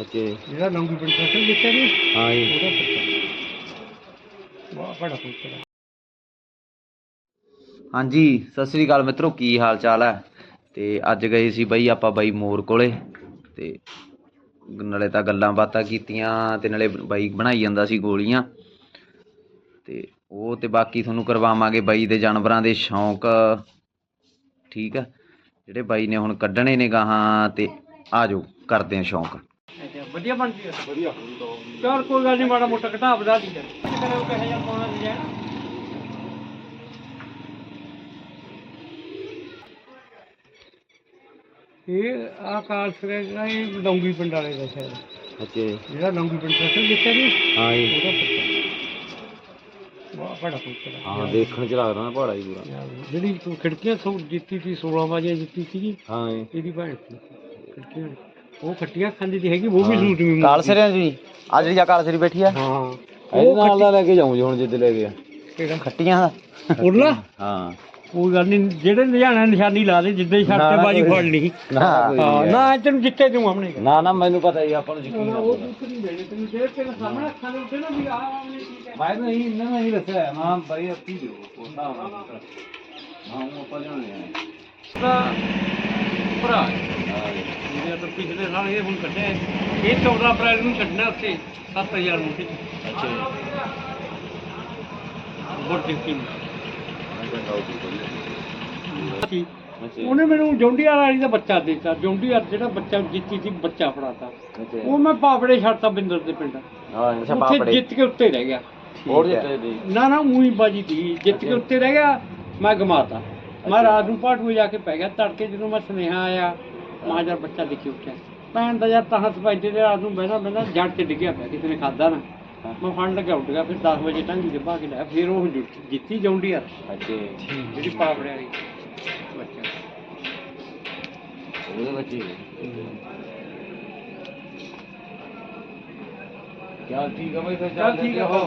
ਅੱਛੇ ਜਿਹੜਾ ਲੌਂਗੀ ਪਿੰਡ ਟਰੈਕਟਰ ਦਿੱਤਾ ਨਹੀਂ? ਹਾਂ ਜੀ। ਉਹਦਾ ਬੱਚਾ ਬਹੁਤ ਬੜਾ ਪੁੱਤਰ ਹੈ ਹਾਂਜੀ ਸਤਿ ਸ੍ਰੀ ਅਕਾਲ ਮਿੱਤਰੋ ਕੀ ਹਾਲ ਚਾਲ ਹੈ? ਤੇ ਅੱਜ ਗਏ ਸੀ ਬਈ ਆਪਾਂ ਬਾਈ ਮੋਰ ਕੋਲੇ ਤੇ ਨਾਲੇ ਤਾਂ ਗੱਲਾਂ ਬਾਤਾਂ ਕੀਤੀਆਂ ਤੇ ਨਾਲੇ ਬਾਈ ਬਣਾਈ ਜਾਂਦਾ ਸੀ ਗੋਲੀਆਂ। ਤੇ ਉਹ ਤੇ ਬਾਕੀ ਤੁਹਾਨੂੰ ਕਰਵਾਵਾਂਗੇ ਬਾਈ ਦੇ ਜਾਨਵਰਾਂ ਦੇ ਸ਼ੌਂਕ। ਠੀਕ ਆ ਜਿਹੜੇ ਬਾਈ ਨੇ ਹੁਣ ਕੱਢਣੇ ਨੇ ਗਾਹਾਂ ਤੇ ਆਜੋ ਕਰਦੇ ਆ ਸ਼ੌਂਕ। ਅੱਛਾ ਵਧੀਆ ਬਣਦੀ ਹੈ ਵਧੀਆ ਚਲ ਕੋਈ ਗੱਲ ਨਹੀਂ ਮਾੜਾ ਮੋਟਾ ਘਟਾ ਵਧਾ ਦੀ ਕਰੇ ਉਹ ਕਹੇ ਜਾਂ ਪਾਉਣਾ ਡਿਜ਼ਾਈਨ ਇਹ ਆ ਕਾਰ ਸਰੇਗਾ ਇਹ ਲੌਂਗੀ ਪਿੰਡ ਵਾਲੇ ਦਾ ਸ਼ਾਇਦ ਅੱਛੇ ਜਿਹੜਾ ਲੌਂਗੀ ਪਿੰਡ ਟਰੈਕਟਰ ਦਿੱਤਾ ਨਹੀਂ ਹਾਂ ਜੀ। ਉਹਦਾ ਬੱਚਾ ਬਹੁਤ ਬੜਾ ਪੁੱਤਰ ਹੈ ਹਾਂ ਦੇਖਣ ਚ ਲੱਗਦਾ ਨਾ ਪਹਾੜਾ ਹੀ ਪੂਰਾ। ਜਿਹੜੀ ਤੂੰ ਖਿੜਕੀਆਂ ਸੋ ਜਿੱਤੀ ਸੀ 16 ਵਜੇ ਜਿੱਤੀ ਸੀਗੀ। ਹਾਂ ਜੀ। ਇਹਦੀ ਭੈਣ ਸੀ। ਖਿੜਕੀਆਂ ਉਹ ਖੱਟੀਆਂ ਖਾਂਦੀ ਦੀ ਹੈਗੀ ਉਹ ਵੀ ਸੂਟ ਵੀ ਕਾਲ ਸਰਿਆਂ ਜੀ ਆ ਜਿਹੜੀ ਆ ਕਾਲ ਸਰੀ ਬੈਠੀ ਆ। ਹਾਂ। ਇਹਦੇ ਨਾਲ ਦਾ ਲੈ ਕੇ ਜਾਊਂ ਜੀ ਹੁਣ ਜਿੱਦ ਲੈ ਗਿਆ ਕਿਹੜਾ? ਖੱਟੀਆਂ ਦਾ। ਉਰਲਾ? ਹਾਂ। ਕੋਈ ਗੱਲ ਨਹੀਂ ਜਿਹੜੇ ਲਿਜਾਣਾ ਨਿਸ਼ਾਨੀ ਲਾ ਦੇ ਜਿੱਦੇ ਛੱਡ ਤੇ ਬਾਜੀ ਫੜ ਲਈ। ਨਾ ਹਾਂ ਨਾ ਤੈਨੂੰ ਜਿੱਤੇ ਤੂੰ ਆਪਣੇ ਨਾ ਨਾ ਮੈਨੂੰ ਪਤਾ ਹੀ ਆਪਾਂ ਨੂੰ ਯਕੀਨ ਉਹ ਦੁੱਖ ਨਹੀਂ ਦੇਣੇ ਤੈਨੂੰ ਦੇ ਤੇਰੇ ਸਾਹਮਣੇ ਅੱਖਾਂ ਦੇ ਉੱਤੇ ਨਾ ਵੀ ਆਹ ਆਹ ਠੀਕ ਹੈ। ਮੈਂ ਨਹੀਂ ਇਹਨਾਂ ਨੇ ਹੀ ਦੱਸਿਆ ਹਾਂ ਬਾਈ ਅੱਤੀ ਦਿਓ ਉਹਦਾ ਹਾਂ ਉਹ ਆਪਾਂ ਜਾਣਦੇ ਉਹਦਾ ਭਰਾ। ਜਿਹਦੇ ਤਾਂ ਪਿਛਲੇ ਸਾਲ ਇਹ ਹੁਣ ਕੱਢਿਆ ਹੈ। ਇਹ 14 ਅਪ੍ਰੈਲ ਨੂੰ ਕੱਢਣਾ ਉੱਥੇ 7000 ਮੁੰਡੇ ਅੱਛਾ ਬਹੁਤ ਜਿੱਤੀ ਸੀ ਅੱਛਾ ਉਹਨੇ ਮੈਨੂੰ ਜੌਂਡੀਆਰ ਵਾਲੀ ਦਾ ਬੱਚਾ ਦਿੱਤਾ। ਜੌਂਡੀਆਰ ਜਿਹੜਾ ਬੱਚਾ ਜਿੱਤੀ ਸੀ ਬੱਚਾ ਫੜਾਤਾ। ਉਹ ਮੈਂ ਪਾਪੜੇ ਛੱਡਤਾ ਬਿੰਦਰ ਦੇ ਪਿੰਡ। ਹਾਂ ਅੱਛਾ ਉੱਥੇ ਪਾਪੜੇ। ਜਿੱਤ ਕੇ ਉੱਤੇ ਰਹਿ ਗਿਆ। ਹੋਰ ਜਿੱਤੇ ਦੀ ਨਾ ਨਾ ਉਹੀ ਬਾਜੀ ਦੀ। ਜਿੱਤ ਕੇ ਉੱਤੇ ਰਹਿ ਗਿਆ ਮੈਂ ਗਮਾਤਾ। ਮੈਂ ਰਾਤ ਨੂੰ ਪਾਠੂਏ ਜਾ ਕੇ ਪੈ ਗਿਆ ਤੜਕੇ ਜਦੋਂ ਮੈਂ ਸੁਨੇਹਾ ਆਇਆ ਮਾਂ ਜਰ ਬੱਚਾ ਦਿਖੀ ਉੱਠਿਆ। ਭੈਣ ਦਾ ਯਾਰ ਤਾਂ ਸਪਾਈ ਤੇ ਰਾਤ ਨੂੰ ਬਹਿਣਾ ਬਹਿਣਾ ਜੜ ਤੇ ਡਿੱਗਿਆ ਪਿਆ ਕਿਸੇ ਨੇ ਖਾਦਾ ਨਾ। ਮੈਂ ਫੜ ਲੱਗਾ ਉੱਠ ਗਿਆ ਫਿਰ 10 ਵਜੇ ਟੰਗੀ ਦੇ ਪਾ ਕੇ ਫਿਰ ਉਹ ਜਿੱਤ- ਜੌਂਡੀ ਯਾਰ ਅੱਛਾ। ਜਿਹੜੀ ਪਾਪੜੇ ਵਾਲੀ। ਬੱਚਾ। ਉਹਦੇ ਬੱਚੇ ਕਿਆ ਠੀਕ ਆ ਬਈ ਫਿਰ ਚੱਲ ਠੀਕ ਹੋ। ਹਾ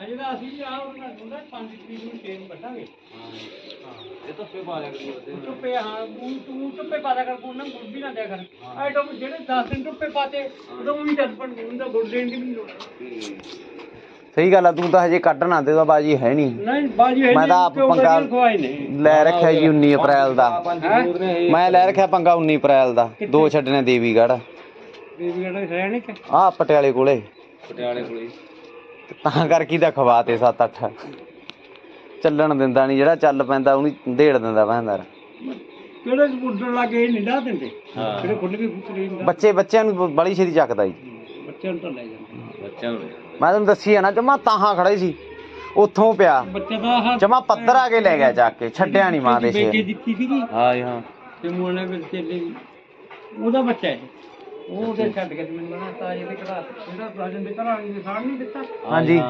ਦਾ ਦਾਣਾ ਨਹੀਂ ਹੁੰਦਾ ਇਹਨਾਂ ਨੂੰ ਦੇ ਕੇ ਹੈ ਹਾਂ ਨਹੀਂ ਬਈ ਦੇ ਪੱਠੇ ਪੱਠੀਆਂ ਅਜੇ ਪੰਜ ਦਾ ਅਸਲ ਨਾ ਬੱਚਤ ਰੱਖਾ ਮੌਸਮ ਮਾੜਾ ਹੈ ਤੂੰ ਹਜੇ ਕੱਢਣਾ ਮੈਂ ਕਿਹੜਾ ਹਜੇ ਕੋਈ ਚੀਜ਼ ਕਿਹੜਾ ਬਾਜੀ ਤੇ ਕੀ ਤੂੰ ਹਜੇ 10 ਦਿਨ ਲਗਾ ਦੇ ਹਜੇ ਕਿੱਥੇ ਕੱਢੀ ਨਾ ਬੰਦ ਰੱਖਾ ਜੀ ਅਜੇ ਤਾਂ ਅਸੀਂ ਵੀ ਆਹ ਉਹਨਾਂ ਨੂੰ 5 ਤਰੀਕ ਨੂੰ ਸ਼ੇਰ ਨੂੰ ਕੱਢਾਂਗੇ ਇਹ ਤਾਂ। ਫੇ ਪਾ ਲਿਆ ਕਰੀ ਧੁੱਪੇ ਹਾਂ ਤੂੰ ਤੂੰ ਧੁੱਪੇ ਪਾਦਾ ਕਰ ਕੋਈ ਨਾ ਗੁੜ ਵੀ ਨਾ ਦਿਆ ਕਰ। ਆਈਟਮ ਜਿਹੜੇ 10 ਦਿਨ ਧੁੱਪੇ ਪਾਤੇ ਉਦੋਂ ਵੀ ਚੱਲ ਪਣ ਹੁੰਦਾ ਗੁੜ ਦੇਣ ਦੀ ਵੀ ਨਹੀਂ ਲੋੜ। ਸਹੀ ਗੱਲ ਆ ਤੂੰ ਤਾਂ ਹਜੇ ਕੱਢਣਾ ਤੇ ਤਾਂ ਬਾਜੀ ਹੈ ਨਹੀਂ ਨਹੀਂ ਬਾਜੀ ਹੈ ਮੈਂ ਤਾਂ ਆਪ ਪੰਗਾ ਲੈ ਰੱਖਿਆ ਜੀ 19 ਅਪ੍ਰੈਲ ਦਾ? ਮੈਂ ਲੈ ਰੱਖਿਆ ਪੰਗਾ 19 ਅਪ੍ਰੈਲ ਦਾ। ਦੋ ਛੱਡਣੇ ਦੇਵੀਗੜ੍ਹ। ਗੜਾ ਹੈ ਨਹੀਂ ਕਿ? ਆ ਪਟਿਆਲੇ ਕੋਲੇ। ਪਟਿਆਲੇ ਕੋਲੇ। ਤੇ ਕਰਕੇ ਤਾਂ ਖਵਾਤੇ 7-8 ਚੱਲਣ ਦਿੰਦਾ ਨਹੀਂ ਜਿਹੜਾ ਚੱਲ ਪੈਂਦਾ ਉਹਨੂੰ ਢੇੜ ਦਿੰਦਾ ਭੈਂਦਾਰ ਕਿਹੜੇ ਸਕੂਟਰ ਲੱਗੇ ਨਹੀਂ ਡਾ ਦਿੰਦੇ? ਜਿਹੜੇ ਖੁੱਲ ਕੇ ਨਹੀਂ ਬੱਚੇ ਬੱਚਿਆਂ ਨੂੰ ਬੜੀ ਛੇਤੀ ਚੱਕਦਾ ਜੀ। ਬੱਚਿਆਂ ਨੂੰ ਤਾਂ ਲੈ ਜਾਂਦੇ। ਬੱਚਿਆਂ ਨੂੰ ਮੈਂ ਤੁਹਾਨੂੰ ਦੱਸੀ ਆ ਨਾ ਜਮਾ ਤਾਹਾਂ ਖੜਾ ਸੀ। ਉੱਥੋਂ ਪਿਆ। ਬੱਚੇ ਦਾ ਆਹ ਜਮਾ ਪੱਧਰ ਆ ਕੇ ਲੈ ਗਿਆ ਚੱਕ ਕੇ ਛੱਡਿਆ ਨਹੀਂ ਮਾਂ ਦੇ ਬੇਟੀ ਸ਼ੇਰ। ਦਿੱਤੀ ਸੀਗੀ। ਹਾਂ ਜੀ ਹਾਂ। ਤੇ ਮੋਨੇ ਵਿੱਚ ਚੱਲੇ। ਉਹਦਾ ਬੱਚਾ ਹੈ। ਉਹ ਉਹਦੇ ਛੱਡ ਕੇ ਤੇ ਮੈਨੂੰ ਬਣਾ ਤਾਜੇ ਦੇ ਘਰ ਜਿਹੜਾ ਰਾਜਨ ਦੇ ਘਰ ਵਾਲੀ ਨੇ ਸਾੜ ਨਹੀਂ ਦਿੱਤਾ। ਹਾਂਜੀ।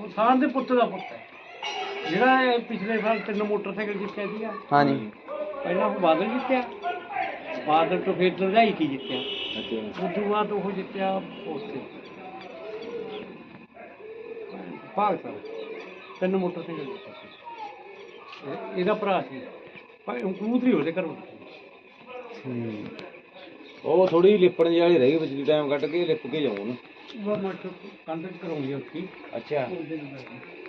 ਉਹ ਸਾੜ ਦੇ ਪੁੱਤ ਦਾ ਪੁੱਤ ਹੈ। ਜਿਹੜਾ ਇਹ ਪਿਛਲੇ ਸਾਲ ਤਿੰਨ ਮੋਟਰਸਾਈਕਲ ਜਿੱਤਿਆ ਸੀਗਾ। ਹਾਂਜੀ। ਪਹਿਲਾਂ ਉਹ ਬਾਦਲ ਜਿੱਤਿਆ। ਬਾਦਲ ਤੋਂ ਫਿਰ ਲੜਾਈ ਕੀ ਜਿੱਤਿਆ। ਉਸ ਤੋਂ ਬਾਅਦ ਉਹ ਜਿੱਤਿਆ ਉੱਥੇ। ਭਾਗ ਸਾਹਿਬ ਤਿੰਨ ਮੋਟਰਸਾਈਕਲ ਜਿੱਤੇ ਸੀ। ਇਹ- ਇਹਦਾ ਭਰਾ ਸੀ। ਪਰ ਕਬੂਤਰੀ ਉਹਦੇ ਘਰੋਂ। ਉਹ ਥੋੜੀ ਲਿਪਣ ਵਾਲੀ ਰਹਿ ਗਈ ਵਿੱਚ ਟਾਈਮ ਕੱਢ ਕੇ ਲਿਪ ਕੇ ਜਾਉਂ ਉਹ ਮੋਟਰ ਕਰਾਉਂਦੀ ਆ ਉੱਥੇ ਅੱਛਾ।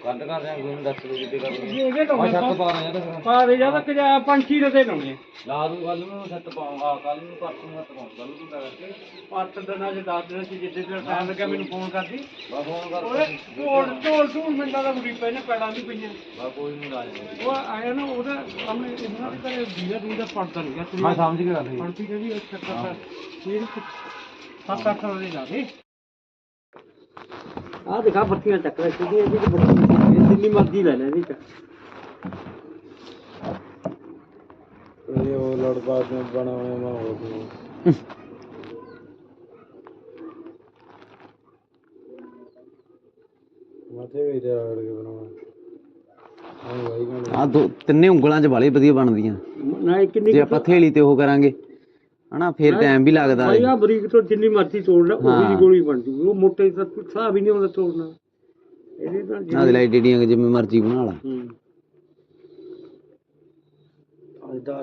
ਕੱਢ ਕਰ ਰਿਹਾ ਕੋਈ ਦੱਸ ਦੋ ਜਿੱਦੇ ਕਰ ਜੀ ਉਹਦੇ ਤੋਂ ਮੈਂ ਛੱਤ ਪਾ ਰਿਹਾ ਤਾਂ ਪਾ ਦੇ ਜਾਂ ਜਾ ਪੰਛੀ ਰਤੇ ਲਾਉਣੇ ਲਾ ਦੂੰ ਕੱਲ ਨੂੰ ਛੱਤ ਪਾਉਂਗਾ ਕੱਲ ਨੂੰ ਪਰਸੋਂ ਛੱਤ ਪਾਉਂਗਾ ਕੱਲ ਨੂੰ ਤਾਂ ਕਰਕੇ ਪੰਜ ਦਿਨਾਂ ਚ 10 ਦਿਨਾਂ ਚ ਜਿੱਦੇ ਤੇ ਟਾਈਮ ਲੱਗਿਆ ਮੈਨੂੰ ਫੋਨ ਕਰਦੀ। ਬਾ ਫੋਨ ਕਰ। ਉਹਦੇ ਢੋਲ ਢੋਲ ਢੂਲ ਮਿੰਟਾਂ ਦਾ ਮੁੜੀ ਪਏ ਨੇ ਪੈੜਾਂ ਵੀ ਪਈਆਂ। ਬਾ ਕੋਈ ਨਹੀਂ ਲਾ ਜਾਣਾ ਉਹ ਆਇਆ ਨਾ ਉਹਦਾ ਸਾਹਮਣੇ ਇਹਨਾਂ ਦੇ ਘਰੇ ਵੀਰਾ ਦੂਰ ਦਾ ਪੜਦਾ ਨਹੀਂ ਗਿਆ ਮੈਂ ਸਮਝ ਗਿਆ ਸੀ। ਪੜਦੀ ਕਹਿੰਦੀ ਅੱਛਾ ਕਰਦਾ ਇਹ ਸੱਤ ਅੱਠ ਵਾਲੇ ਜਾ ਦੇ। ਆ ਦਿਖਾ ਬੱਤੀਆਂ ਚੱਕ ਲੈ ਕਿਉਂਕਿ ਇਹਦੀ ਤਾਂ ਬੱਤੀ ਦਿੱਲੀ ਮਰਜ਼ੀ ਲੈ ਲੈ ਇਹ ਉਹ ਆ ਦੋ ਤਿੰਨੇ ਉਂਗਲਾਂ 'ਚ ਵਾਲੇ ਵਧੀਆ ਬਣਦੀਆਂ। ਨਾ ਇਹ ਜੇ ਆਪਾਂ ਥੇਲੀ ਤੇ ਉਹ ਕਰਾਂਗੇ। ਹਨਾ ਫਿਰ ਟਾਈਮ ਵੀ ਲੱਗਦਾ ਭਾਈ ਆ ਬਰੀਕ ਤੋਂ ਜਿੰਨੀ ਮਰਜ਼ੀ ਤੋੜ ਲੈ ਉਹੀ ਹਾਂ। ਗੋਲੀ ਬਣ ਜੂਗੀ ਉਹ ਮੋਟੇ ਤਾਂ ਹਿਸਾਬ ਹੀ ਨਹੀਂ ਹੁੰਦਾ ਤੋੜਨਾ। ਇਹਦੇ ਤਾਂ ਨਾ ਦੇ ਲਈ ਡੇਡੀਆਂ ਜਿਵੇਂ ਮਰਜ਼ੀ ਬਣਾ ਲਾ। ਹੂੰ।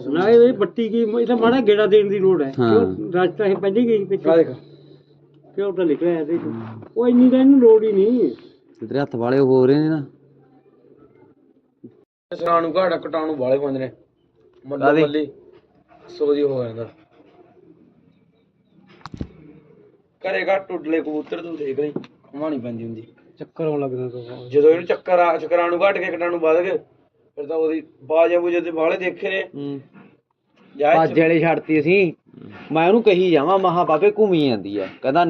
ਨਾ ਇਹ ਬੱਤੀ ਕੀ ਇਹ ਤਾਂ ਮਾੜਾ ਗੇੜਾ ਦੇਣ ਦੀ ਲੋੜ ਹੈ। ਹਾਂ। ਕਿਉਂ ਰਸਤਾ ਇਹ ਪਹਿਲੇ ਗਈ ਪਿੱਛੇ? ਦੇਖ। ਕਿਉਂ ਤਾਂ ਲਿਖਿਆ ਇਹਦੇ 'ਚ। ਉਹ ਇੰਨੀ ਤਾਂ ਇਹਨੂੰ ਲੋੜ ਹੀ ਨਹੀਂ ਤੇਰੇ ਹੱਥ ਵਾਲੇ ਹੋ ਰਹੇ ਨੇ ਨਾ। ਸਰਾਂ ਨੂੰ ਘਾੜਾ ਕਟਾਣੂ ਵਾਲੇ ਪਾਉਂਦੇ ਨੇ। ਕਾਹਦੀ? ਮੱਲੀ। ਸੋਦੀ ਹੋ ਜਾਂਦਾ। ਕਰੇਗਾ ਟੁੱਟਲੇ ਕਬੂਤਰ ਤੂੰ ਦੇਖ ਲਈ ਘੁਮਾਣੀ ਪੈਂਦੀ ਹੁੰਦੀ। ਚੱਕਰ ਆਉਣ ਲੱਗਦਾ ਤਾਂ ਜਦੋਂ ਇਹਨੂੰ ਚੱਕਰ ਆ ਚੱਕਰਾਂ ਨੂੰ ਘਟ ਕੇ ਕਟਾਣੂ ਵੱਧ ਗਏ ਫਿਰ ਤਾਂ ਉਹਦੀ ਬਾਜਾ ਬੂਜੇ ਤੇ ਵਾਲੇ ਦੇਖੇ ਨੇ। ਹੂੰ। ਜਾ ਭੱਜ ਵਾਲੀ ਛੱਡਤੀ ਅਸੀਂ। ਮੈਂ ਉਹਨੂੰ ਕਹੀ ਜਾਵਾਂ ਮਹਾ ਬਾਬੇ ਘੁੰਮੀ ਜਾਂਦੀ ਆ। ਕਹਿੰਦਾ